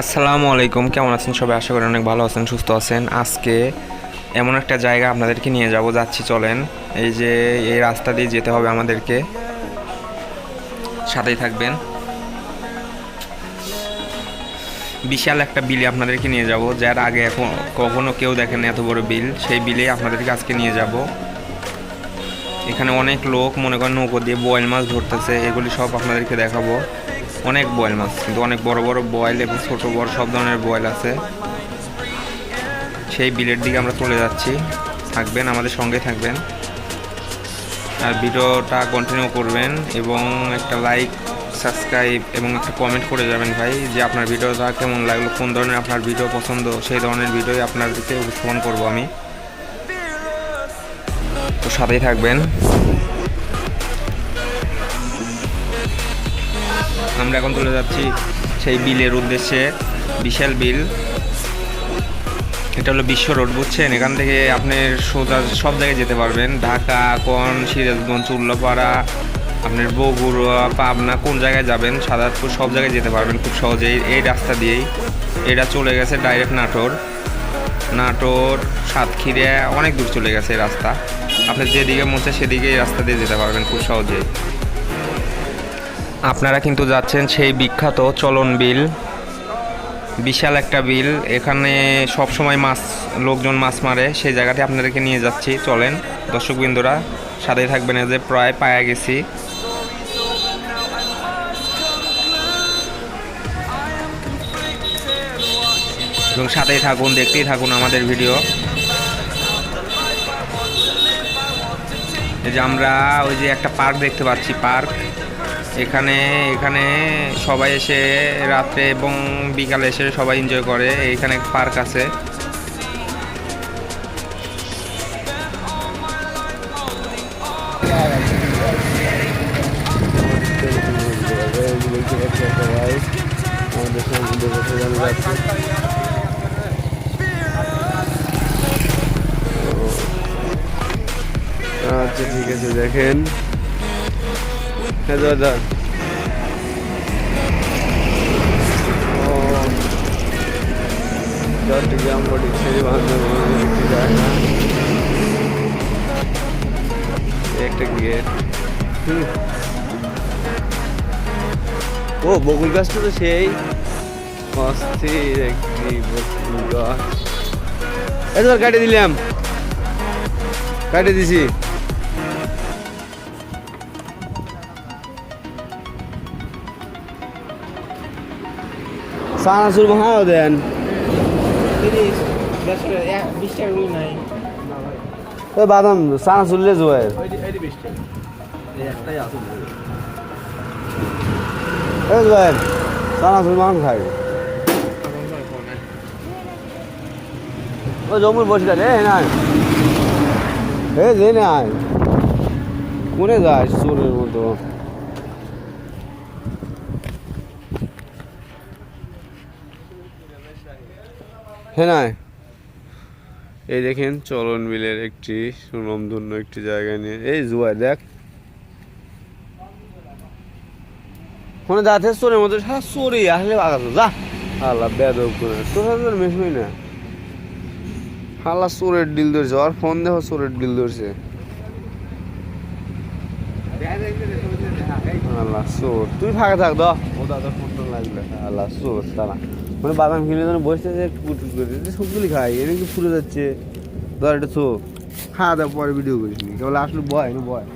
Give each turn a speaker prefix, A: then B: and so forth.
A: আসসালামু আলাইকুম, কেমন আছেন সবাই? আশা করি অনেক ভালো আছেন, সুস্থ আছেন। আজকে এমন একটা জায়গা আপনাদেরকে নিয়ে যাব, যাচ্ছি, চলেন। এই যে এই রাস্তা দিয়ে যেতে হবে আমাদেরকে। সাথেই থাকবেন। বিশাল একটা বিলে আপনাদেরকে নিয়ে যাব, যার আগে এখন কখনো কেউ দেখেন এত বড় বিল। সেই বিলে আপনাদেরকে আজকে নিয়ে যাব। এখানে অনেক লোক, মনে করেন নৌকো দিয়ে বয়েল মাছ ধরতেছে, এগুলি সব আপনাদেরকে দেখাবো। অনেক বয়েল মাছ, কিন্তু অনেক বড় বড় বয়েল এবং ছোটো বড় সব ধরনের বয়েল আছে। সেই বিলের দিকে আমরা চলে যাচ্ছি। থাকবেন, আমাদের সঙ্গে থাকবেন। আর ভিডিওটা কন্টিনিউ করবেন এবং একটা লাইক সাবস্ক্রাইব এবং একটা কমেন্ট করে যাবেন ভাই, যে আপনার ভিডিওটা কেমন লাগল, কোন ধরনের আপনার ভিডিও পছন্দ, সেই ধরনের ভিডিওই আপনাদেরকে উপস্থাপন করব আমি। তো সাথেই থাকবেন। আমরা এখন চলে যাচ্ছি সেই বিলের উদ্দেশ্যে। বিশাল বিল। এটা হলো বিশ্ব রোড, বুঝছেন? এখান থেকে আপনি সোজা সব জায়গায় যেতে পারবেন। ঢাকা, কোন, সিরাজগঞ্জ, উল্লাপাড়া, আপনার বগুড়া, পাবনা, কোন জায়গায় যাবেন, সাদাতপুর, সব জায়গায় যেতে পারবেন খুব সহজেই। এই রাস্তা দিয়েই। এটা চলে গেছে ডাইরেক্ট নাটোর। নাটোর, সাতক্ষীরা, অনেক দূর চলে গেছে এই রাস্তা। আপনি যেদিকে মন চায় সেদিকে এই রাস্তা দিয়ে যেতে পারবেন খুব সহজেই। আপনারা কিন্তু যাচ্ছেন সেই বিখ্যাত চলন বিল। বিশাল একটা বিল। এখানে সব সময় মাছ, লোকজন মাছ মারে। সেই জায়গাতে আপনাদেরকে নিয়ে যাচ্ছি। চলেন, দর্শকবৃন্দরা সাথে থাকবেন যে প্রায় পায়া গেছি। এবং সাথেই থাকুন, দেখতেই থাকুন আমাদের ভিডিও। এই যে আমরা ওই যে একটা পার্ক দেখতে পাচ্ছি, পার্ক। এখানে এখানে সবাই এসে রাত্রে এবং বিকালে এসে সবাই এনজয় করে। এখানে পার্ক আছে।
B: আচ্ছা ঠিক আছে, দেখেন। হ্যাঁ দাদা চট্টগ্রাম ছেড়ে বান্ধব একটি জায়গা একটা গেট ও, বকুল গাছটা তো সেই। অস্থির একটি বকুল গাছ। এবার কাটে দিলাম। কাটে দিছি। সানাসুর ভাঙাও দেন বাদাম সানাসুর লে জোয়ের জোয়ের সানাসুর মাংস খাই ও জমুর বসে গেলে নাই এ যে নাই কোনে যাস চোরের মতো হ্যাঁ এই দেখেন চলন বিলের একটি সুনামধন্য একটি জায়গা নিয়ে। এই জুয়াই, দেখ। কোনো যাতে চোরের মতো, সারা চোরে আসলে বাগাতো যা। আল্লাহ, বেদব করে। তোর সাথে মেশবই না। হাল্লা চোরের ডিল ধরছে। আর ফোন দেখো, চোরের ডিল ধরছে। আল্লাহ, চোর। তুই ফাঁকা থাক, দ। ও দাদা ফোন লাগবে। আল্লাহ, চোর তারা মানে বাদাম খেলে যেন বসে যে কুটুট করে সবগুলি খাই এনে কি ফুলে যাচ্ছে। ধর এটা চোখ খাওয়া দাওয়া পরে ভিডিও করিস নি কেবল আসলে বয় বয়?